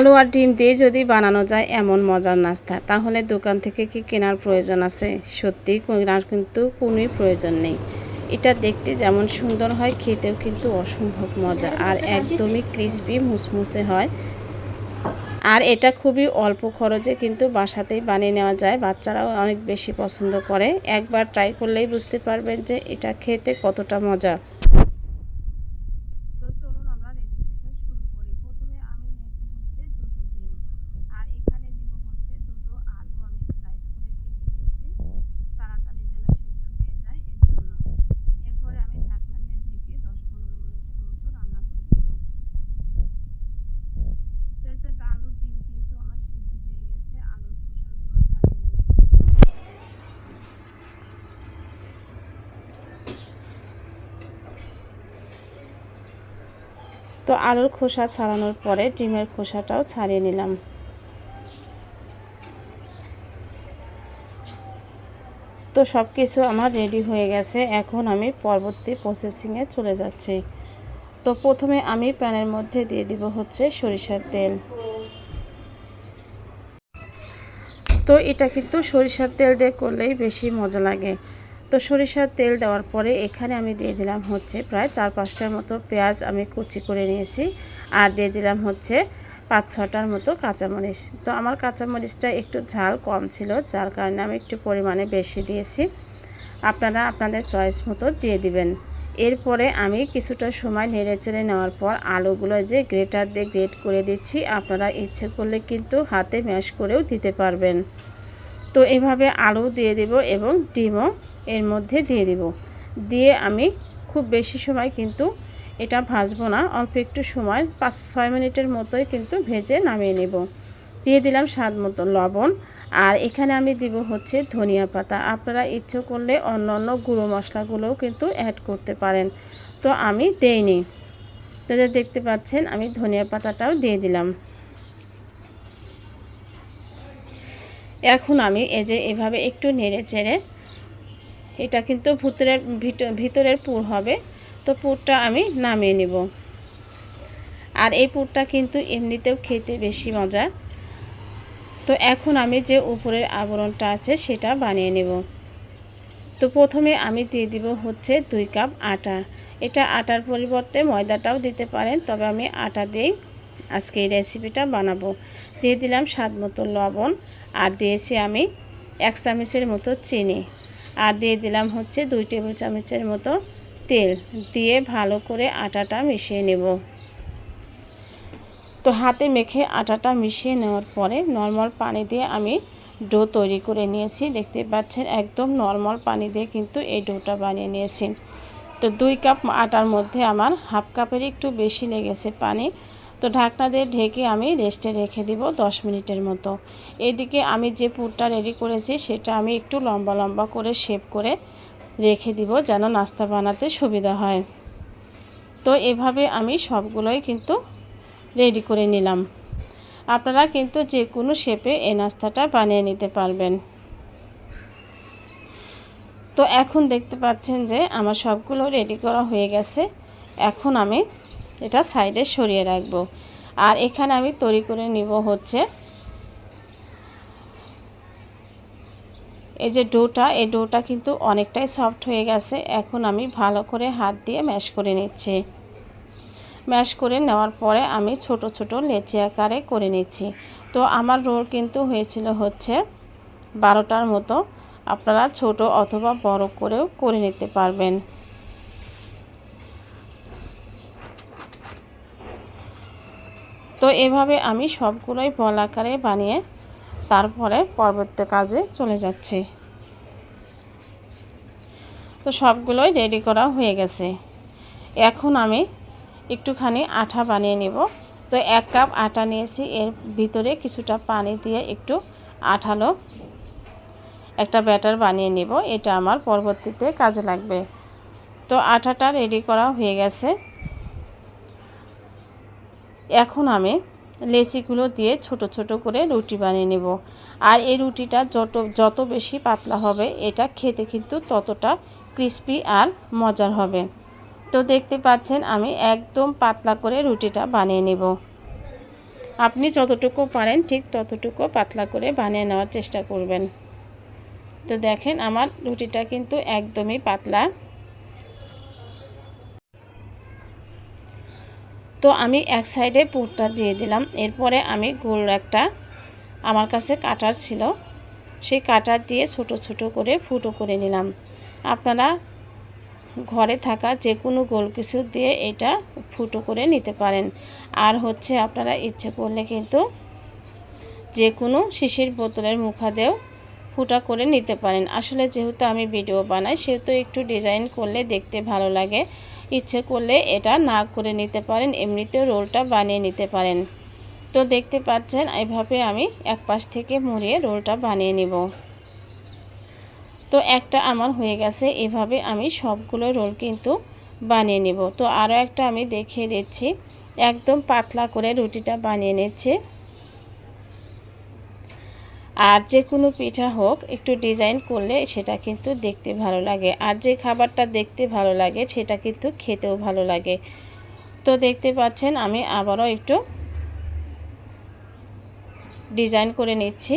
আলু আর ডিম দিয়ে যদি বানানো যায় এমন মজার নাস্তা, তাহলে দোকান থেকে কি কেনার প্রয়োজন আছে? সত্যি কেনার কিন্তু কোনোই প্রয়োজন নেই। এটা দেখতে যেমন সুন্দর হয়, খেতেও কিন্তু অসম্ভব মজা, আর একদমই ক্রিসপি মুসমুসে হয়। আর এটা খুবই অল্প খরচে কিন্তু বাসাতেই বানিয়ে নেওয়া যায়, বাচ্চারাও অনেক বেশি পছন্দ করে। একবার ট্রাই করলেই বুঝতে পারবেন যে এটা খেতে কতটা মজা তো চলুন আমরা রেসিপিটা শুরু করি প্রথমে আমি নিয়েছি হচ্ছে দুটো ডিম আর এখানে দিব হচ্ছে দুটো আলু আমি স্লাইস করে কেটে দিয়েছি তাড়াতাড়ি যেন সিদ্ধ হয়ে যায় এর জন্য এরপরে আমি ঢাকনা দিয়ে ঢেকে দশ পনেরো মিনিটের মতো রান্না করে দেব তো এটা আলুর ডিম কিন্তু আমার সিদ্ধ হয়ে গেছে আলুর খোসাগুলো ছাড়িয়ে নিচ্ছি তো আলুর খোসা ছাড়ানোর পরে ডিমের খোসাটাও ছাড়িয়ে নিলাম। তো সব কিছু আমার রেডি হয়ে গেছে। এখন আমি পরবর্তী প্রসেসিংয়ে চলে যাচ্ছি। তো প্রথমে আমি প্যানের মধ্যে দিয়ে দিব হচ্ছে সরিষার তেল। তো এটা কিন্তু সরিষার তেল দিয়ে করলেই বেশি মজা লাগে। তো সরিষার তেল দেওয়ার পরে এখানে আমি দিয়ে দিলাম হচ্ছে প্রায় চার পাঁচটার মতো পেঁয়াজ আমি কুচি করে নিয়েছি আর দিয়ে দিলাম হচ্ছে পাঁচ ছটার মতো কাঁচামরিচ। তো আমার কাঁচামরিচটা একটু ঝাল কম ছিল, যার কারণে আমি একটু পরিমাণে বেশি দিয়েছি। আপনারা আপনাদের চয়েস মতো দিয়ে দিবেন। এরপরে আমি কিছুটা সময় নেড়ে চেড়ে নেওয়ার পর আলুগুলো যে গ্রেটার দিয়ে গ্রেট করে দিচ্ছি, আপনারা ইচ্ছে করলে কিন্তু হাতে ম্যাশ করেও দিতে পারবেন। তো এভাবে আলু দিয়ে দেব এবং ডিমও এর মধ্যে দিয়ে দেব। দিয়ে আমি খুব বেশি সময় কিন্তু এটা ভাজবো না, অল্প একটু সময়, পাঁচ ছয় মিনিটের মতোই কিন্তু ভেজে নামিয়ে নেব। দিয়ে দিলাম স্বাদ মতো লবণ। আর এখানে আমি দিব হচ্ছে ধনিয়া পাতা। আপনারা ইচ্ছে করলে অন্য অন্য গুঁড়ো মশলাগুলোও কিন্তু অ্যাড করতে পারেন। তো আমি দেইনি। তো দেখতে পাচ্ছেন, আমি ধনিয়া পাতাটাও দিয়ে দিলাম। এখন আমি এই যে এভাবে একটু নেড়ে চেড়ে, এটা কিন্তু ভিতরের ভিতরের পুর হবে, তো পুরটা আমি নামিয়ে নেব। আর এই পুরটা কিন্তু এমনিতেও খেতে বেশি মজা। তো এখন আমি যে উপরের আবরণটা আছে সেটা বানিয়ে নেব। তো প্রথমে আমি দিয়ে দিব হচ্ছে দুই কাপ আটা। এটা আটার পরিবর্তে ময়দাটাও দিতে পারেন, তবে আমি আটা দিয়েই আজকে এই রেসিপিটা বানাবো। দিয়ে দিলাম স্বাদ মতো লবণ আর দিয়েছি আমি এক চামচের মতো চিনি। আর দিয়ে দিলাম হচ্ছে দুই টেবিল চামচের মতো তেল। দিয়ে ভালো করে আটাটা মিশিয়ে নেব। তো হাতে মেখে আটাটা মিশিয়ে নেওয়ার পরে নর্মাল পানি দিয়ে আমি ডো তৈরি করে নিয়েছি। দেখতে পাচ্ছেন একদম নর্মাল পানি দিয়ে কিন্তু এই ডোটা বানিয়ে নিয়েছি। তো দুই কাপ আটার মধ্যে আমার হাফ কাপের একটু বেশি লেগেছে পানি। তো ঢাকনা দিয়ে ঢেকে আমি রেস্টে রেখে দিব দশ মিনিটের মতো। এদিকে আমি যে পুরটা রেডি করেছি সেটা আমি একটু লম্বা লম্বা করে শেপ করে রেখে দিব যেন নাস্তা বানাতে সুবিধা হয়। তো এভাবে আমি সবগুলোই কিন্তু রেডি করে নিলাম। আপনারা কিন্তু যে কোনো শেপে এই নাস্তাটা বানিয়ে নিতে পারবেন। তো এখন দেখতে পাচ্ছেন যে আমার সবগুলো রেডি করা হয়ে গেছে। এখন আমি এটা সাইডে সরিয়ে রাখব। আর এখানে আমি তৈরি করে নিব হচ্ছে এই যে ডোটা, এই ডোটা কিন্তু অনেকটাই সফট হয়ে গেছে। এখন আমি ভালো করে হাত দিয়ে ম্যাশ করে নিচ্ছি। ম্যাশ করে নেওয়ার পরে আমি ছোট ছোট লেচি আকারে করে নিচ্ছি। তো আমার রোল কিন্তু হয়েছিল হচ্ছে বারোটার মতো। আপনারা ছোট অথবা বড় করেও করে নিতে পারবেন। তো এভাবে আমি সবগুলোই বল আকারে বানিয়ে তারপরে পরবর্তী কাজে চলে যাচ্ছি। তো সবগুলোই রেডি করা হয়ে গেছে। এখন আমি একটুখানি আঠা বানিয়ে নেব। তো এক কাপ আটা নিয়েছি, এর ভিতরে কিছুটা পানি দিয়ে একটু আঠালো একটা ব্যাটার বানিয়ে নেব। এটা আমার পরবর্তীতে কাজে লাগবে। তো আটাটা রেডি করা হয়ে গেছে। এখন আমি লেচিগুলো দিয়ে ছোট ছোট করে রুটি বানিয়ে নেব। আর এই রুটিটা যত যত বেশি পাতলা হবে, এটা খেতে কিন্তু ততটা ক্রিস্পি আর মজার হবে। তো দেখতে পাচ্ছেন, আমি একদম পাতলা করে রুটিটা বানিয়ে নেব। আপনি যতটুকু পারেন, ঠিক ততটুকু পাতলা করে বানিয়ে নেওয়ার চেষ্টা করবেন। তো দেখেন, আমার রুটিটা কিন্তু একদমই পাতলা। তো আমি এক সাইডে পুরটা দিয়ে দিলাম। এরপরে আমি গোল একটা আমার কাছে কাটার ছিল, সেই কাটার দিয়ে ছোট ছোট করে ফুটো করে নিলাম। আপনারা ঘরে থাকা যে কোনো গোল কিছু দিয়ে এটা ফুটো করে নিতে পারেন। আর হচ্ছে আপনারা ইচ্ছে করলে কিন্তু যে কোনো শিশির বোতলের মুখা মুখাদেও ফুটা করে নিতে পারেন। আসলে যেহেতু আমি ভিডিও বানাই, সেহেতু একটু ডিজাইন করলে দেখতে ভালো লাগে। ইচ্ছে করলে এটা না করে নিতে পারেন, এমনিতেও রোলটা বানিয়ে নিতে পারেন। তো দেখতে পাচ্ছেন এইভাবে আমি এক পাশ থেকে মুড়িয়ে রোলটা বানিয়ে নিব। তো একটা আমার হয়ে গেছে, এভাবে আমি সবগুলো রোল কিন্তু বানিয়ে নিব। তো আরও একটা আমি দেখিয়ে দিচ্ছি, একদম পাতলা করে রুটিটা বানিয়ে নিচ্ছে। আর যে কোনো পিঠা হোক, একটু ডিজাইন করলে সেটা কিন্তু দেখতে ভালো লাগে। আর যে খাবারটা দেখতে ভালো লাগে, সেটা কিন্তু খেতেও ভালো লাগে। তো দেখতে পাচ্ছেন, আমি আবারও একটু ডিজাইন করে নিচ্ছি।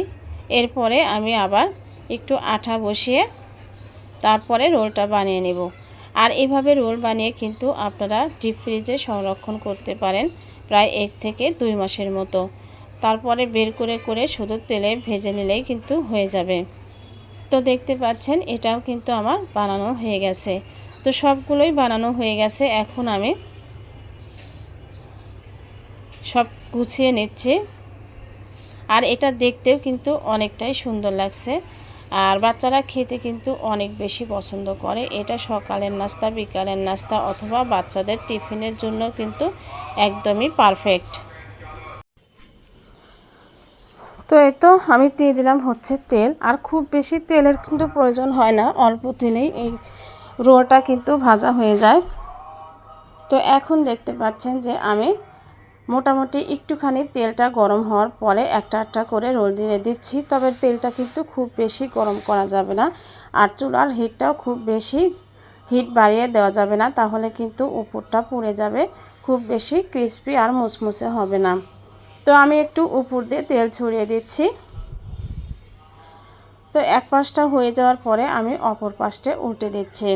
এরপরে আমি আবার একটু আঠা বসিয়ে তারপরে রোলটা বানিয়ে নেব। আর এভাবে রোল বানিয়ে কিন্তু আপনারা ডিপ ফ্রিজে সংরক্ষণ করতে পারেন, প্রায় এক থেকে দুই মাসের মতো। তারপরে বের করে করে শুধু তেলে ভেজে নিলেই কিন্তু হয়ে যাবে। তো দেখতে পাচ্ছেন, এটাও কিন্তু আমার বানানো হয়ে গেছে। তো সবগুলোই বানানো হয়ে গেছে। এখন আমি সব গুছিয়ে নিচ্ছি। আর এটা দেখতেও কিন্তু অনেকটাই সুন্দর লাগছে। আর বাচ্চারা খেতে কিন্তু অনেক বেশি পছন্দ করে। এটা সকালের নাস্তা, বিকালের নাস্তা অথবা বাচ্চাদের টিফিনের জন্য কিন্তু একদমই পারফেক্ট তো এই তো আমি দিয়ে দিলাম হচ্ছে তেল। আর খুব বেশি তেলের কিন্তু প্রয়োজন হয় না, অল্প তেলেই এই রোলটা কিন্তু ভাজা হয়ে যায়। তো এখন দেখতে পাচ্ছেন যে আমি মোটামুটি একটুখানি তেলটা গরম হওয়ার পরে একটা একটা করে রোল দিয়ে দিচ্ছি। তবে তেলটা কিন্তু খুব বেশি গরম করা যাবে না আর চুলার হিটটাও খুব বেশি হিট বাড়িয়ে দেওয়া যাবে না, তাহলে কিন্তু উপরটা পুড়ে যাবে, খুব বেশি ক্রিস্পি আর মুসমুসে হবে না। তো আমি একটু উপর দিয়ে তেল ছড়িয়ে দিচ্ছি। তো এক পাশটা হয়ে যাওয়ার পরে আমি অপর পাশটা উল্টে দিচ্ছি।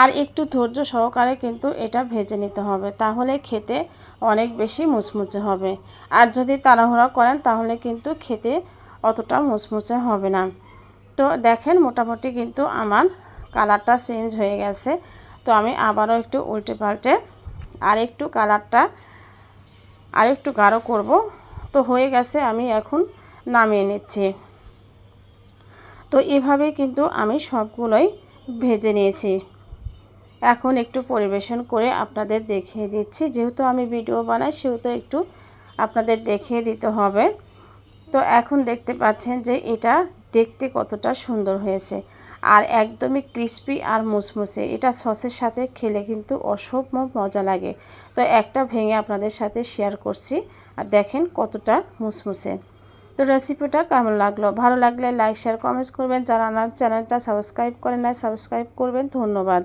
আর একটু ধৈর্য সহকারে কিন্তু এটা ভেজে নিতে হবে, তাহলে খেতে অনেক বেশি মুচমুচে হবে। আর যদি তাড়াহুড়া করেন, তাহলে কিন্তু খেতে অতটা মুচমুচে হবে না। তো দেখেন, মোটামুটি কিন্তু আমার কালারটা চেঞ্জ হয়ে গেছে। তো আমি আবারও একটু উল্টে পাল্টে আর একটু কালারটা আর একটু গাঢ় করব। তো হয়ে গেছে, আমি এখন নামিয়ে নিচ্ছি। তো এভাবে কিন্তু আমি সবগুলোই ভেজে নিয়েছি। এখন একটু পরিবেশন করে আপনাদের দেখিয়ে দিচ্ছি। যেহেতু আমি ভিডিও বানাই, সেহেতু একটু আপনাদের দেখিয়ে দিতে হবে। তো এখন দেখতে পাচ্ছেন যে এটা দেখতে কতটা সুন্দর হয়েছে। আর একদমই ক্রিস্পি আর মুসমুসে। এটা সসের সাথে খেলে কিন্তু অসম্ভব মজা লাগে। তো একটা ভেঙে আপনাদের সাথে শেয়ার করছি। আর দেখেন কতটা মুসমুসে। তো রেসিপিটা কেমন লাগল? ভালো লাগলে লাইক শেয়ার কমেন্টস করবেন। যারা আমার চ্যানেলটা সাবস্ক্রাইব করেন না সাবস্ক্রাইব করবেন। ধন্যবাদ।